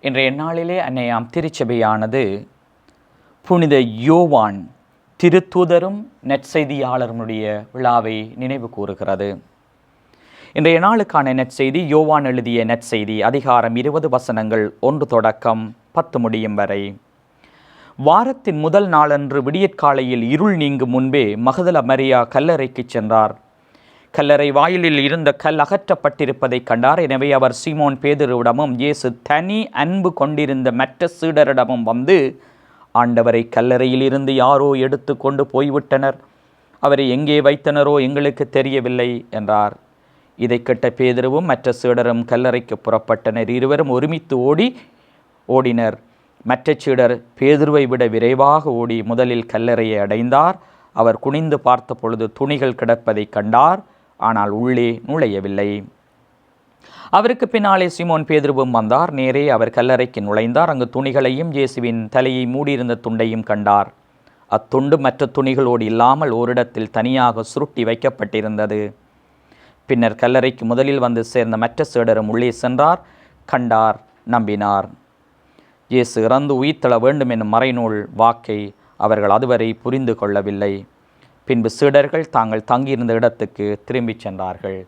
இன்றைய நாளிலே அன்னையாம் திருச்சபையானது புனித யோவான் திருத்தூதரும் நற்செய்தியாளருடைய விழாவை நினைவு கூறுகிறது. இன்றைய நாளுக்கான நற்செய்தி யோவான் எழுதிய நற்செய்தி அதிகாரம் இருபது வசனங்கள் ஒன்று தொடக்கம் பத்து முடியும் வரை. வாரத்தின் முதல் நாளன்று விடியற்காலையில் இருள் நீங்கும் முன்பே மகதல மரியா கல்லறைக்கு சென்றார். கல்லறை வாயிலில் இருந்த கல் அகற்றப்பட்டிருப்பதைக் கண்டார். எனவே அவர் சீமோன் பேதுருவிடமும் இயேசு தனி அன்பு கொண்டிருந்த மற்ற சீடரிடமும் வந்து ஆண்டவரை கல்லறையில் இருந்து யாரோ எடுத்து கொண்டு போய்விட்டனர். அவரை எங்கே வைத்தனரோ எங்களுக்கு தெரியவில்லை என்றார். இதை கெட்ட பேதருவும் மற்ற சீடரும் கல்லறைக்கு புறப்பட்டனர். இருவரும் ஒருமித்து ஓடி ஓடினர். மற்ற சீடர் பேதுருவை விட விரைவாக ஓடி முதலில் கல்லறையை அடைந்தார். அவர் குனிந்து பார்த்த பொழுது துணிகள் கிடப்பதைக் கண்டார். ஆனால் உள்ளே நுழையவில்லை. அவருக்கு பின்னாலே சிமோன் பேதுருவும் வந்தார். நேரே அவர் கல்லறைக்கு நுழைந்தார். அங்கு துணிகளையும் இயேசுவின் தலையை மூடியிருந்த துண்டையும் கண்டார். அத்துண்டு மற்ற துணிகளோடு இல்லாமல் ஓரிடத்தில் தனியாக சுருட்டி வைக்கப்பட்டிருந்தது. பின்னர் கல்லறைக்கு முதலில் வந்து சேர்ந்த மற்ற சீடரும் உள்ளே சென்றார். கண்டார் நம்பினார். இயேசு இறந்து உயிர்த்தள வேண்டும் என்னும் மறைநூல் வாக்கை அவர்கள் அதுவரை புரிந்து கொள்ளவில்லை. பின்பு சீடர்கள் தாங்கள் தங்கியிருந்த இடத்துக்கு திரும்பிச் சென்றார்கள்.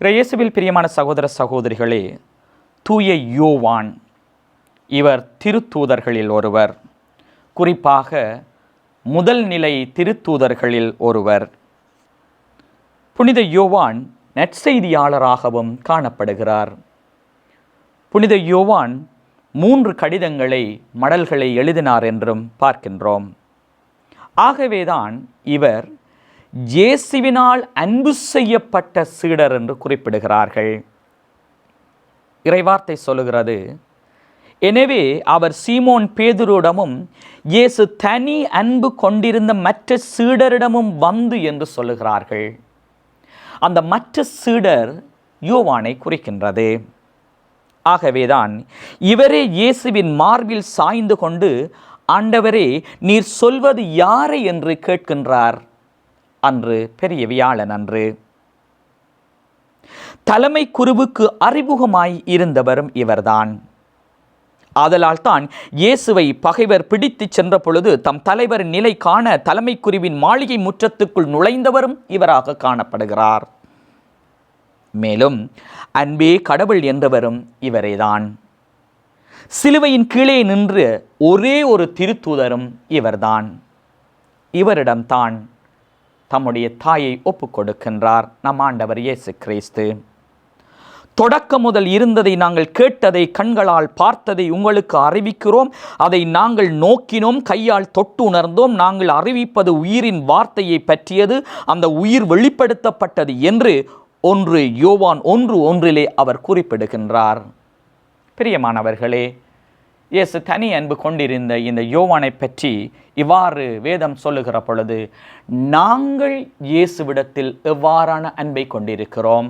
இயேசுவில் பிரியமான சகோதர சகோதரிகளே தூய யோவான் இவர் திருத்தூதர்களில் ஒருவர். குறிப்பாக முதல் நிலை திருத்தூதர்களில் ஒருவர். புனித யோவான் நற்செய்தியாளராகவும் காணப்படுகிறார். புனித யோவான் மூன்று கடிதங்களை மடல்களை எழுதினார் என்றும் பார்க்கின்றோம். ஆகவேதான் இவர் இயேசுவினால் அன்பு செய்யப்பட்ட சீடர் என்று குறிப்பிடுகிறார்கள். இறைவார்த்தை சொல்லுகிறது எனவே அவர் சீமோன் பேதுருடமும் இயேசு தனி அன்பு கொண்டிருந்த மற்ற சீடரிடமும் வந்து என்று சொல்லுகிறார்கள். அந்த மற்ற சீடர் யோவானை குறிக்கின்றது. ஆகவேதான் இவரே இயேசுவின் மார்பில் சாய்ந்து கொண்டு ஆண்டவரே நீர் சொல்வது யாரை என்று கேட்கின்றார்? அன்று பெரிய வியாழன் அன்று. தலைமை குருவுக்கு அறிமுகமாய் இருந்தவரும் இவர்தான். ஆதலால் தான் இயேசுவை பகைவர் பிடித்துச் சென்ற பொழுது தம் தலைவர் நிலை காண தலைமை குருவின் மாளிகை முற்றத்துக்குள் நுழைந்தவரும் இவராக காணப்படுகிறார். மேலும் அன்பே கடவுள் என்றவரும் இவரேதான். சிலுவையின் கீழே நின்று ஒரே ஒரு திருத்தூதரும் இவர்தான். இவரிடம்தான் தம்முடைய தாயை ஒப்புக்கொடுக்கின்றார் நம் ஆண்டவர் இயேசு கிறிஸ்து. தொடக்கம் முதல் இருந்ததை நாங்கள் கேட்டதை கண்களால் பார்த்ததை உங்களுக்கு அறிவிக்கிறோம். அதை நாங்கள் நோக்கினோம் கையால் தொட்டு உணர்ந்தோம். நாங்கள் அறிவிப்பது உயிரின் வார்த்தையை பற்றியது அந்த உயிர் வெளிப்படுத்தப்பட்டது என்று ஒன்று யோவான் ஒன்று ஒன்றிலே அவர் குறிப்பிடுகின்றார். பிரியமானவர்களே இயேசு தனி அன்பு கொண்டிருந்த இந்த யோவானை பற்றி இவ்வாறு வேதம் சொல்லுகிற பொழுது நாங்கள் இயேசுவிடத்தில் எவ்வாறான அன்பை கொண்டிருக்கிறோம்?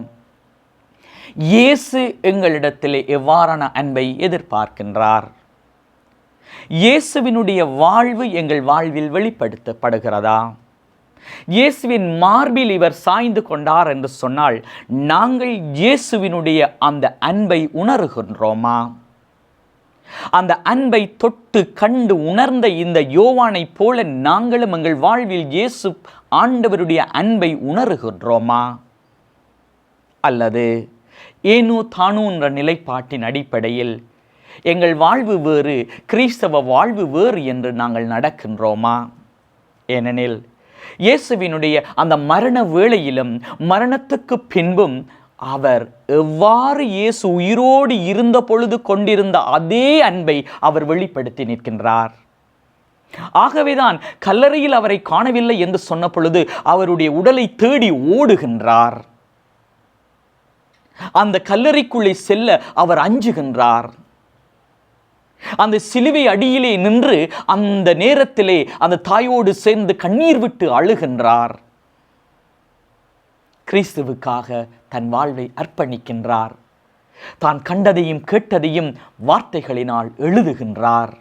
இயேசு எங்களிடத்திலே எவ்வாறான அன்பை எதிர்பார்க்கின்றார்? இயேசுவினுடைய வாழ்வு எங்கள் வாழ்வில் வெளிப்படுத்தப்படுகிறதா? இயேசுவின் மார்பில் இவர் சாய்ந்து கொண்டார் என்று சொன்னால் நாங்கள் இயேசுவினுடைய அந்த அன்பை உணர்கின்றோமா? அந்த அன்பை தொட்டு கண்டு உணர்ந்த இந்த யோவானைப் போல நாங்களும் எங்கள் வாழ்வில் இயேசு ஆண்டவருடைய அன்பை உணர்கின்றோமா? அல்லது ஏனோ தானோ என்ற நிலைப்பாட்டின் அடிப்படையில் எங்கள் வாழ்வு வேறு கிறிஸ்தவ வாழ்வு வேறு என்று நாங்கள் நடக்கின்றோமா? ஏனெனில் இயேசுவினுடைய அந்த மரண வேளையிலும் மரணத்துக்கு பின்பும் அவர் எவ்வாறு இயேசு உயிரோடு இருந்த பொழுது கொண்டிருந்த அதே அன்பை அவர் வெளிப்படுத்தி நிற்கின்றார். ஆகவேதான் கல்லறையில் அவரை காணவில்லை என்று சொன்ன பொழுது அவருடைய உடலை தேடி ஓடுகின்றார். அந்த கல்லறைக்குள்ளே செல்ல அவர் அஞ்சுகின்றார். அந்த சிலுவை அடியிலே நின்று அந்த நேரத்திலே அந்த தாயோடு சேர்ந்து கண்ணீர் விட்டு அழுகின்றார். கிறிஸ்துவுக்காக தன் வாழ்வை அர்ப்பணிக்கின்றார். தான் கண்டதையும் கேட்டதையும் வார்த்தைகளினால் எழுதுகின்றார்.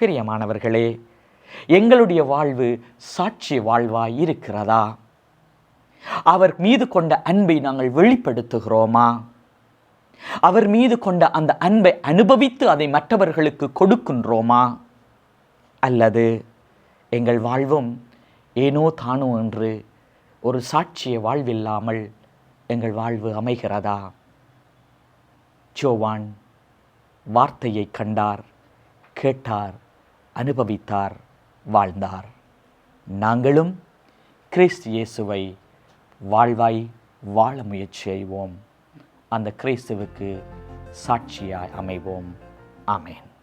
பிரியமானவர்களே எங்களுடைய வாழ்வு சாட்சி வாழ்வாய் இருக்கிறதா? அவர் மீது கொண்ட அன்பை நாங்கள் வெளிப்படுத்துகிறோமா? அவர் மீது கொண்ட அந்த அன்பை அனுபவித்து அதை மற்றவர்களுக்கு கொடுக்கின்றோமா? அல்லது எங்கள் வாழ்வும் ஏனோ தானோ என்று ஒரு சாட்சிய வாழ்வில்லாமல் எங்கள் வாழ்வு அமைகிறதா? ஜோவான் வார்த்தையை கண்டார் கேட்டார் அனுபவித்தார் வாழ்ந்தார். நாங்களும் கிறிஸ்து இயேசுவை வாழ்வாய் வாழ முயற்சி செய்வோம். அந்த கிறிஸ்துவுக்கு சாட்சியாய் அமைவோம். ஆமேன்.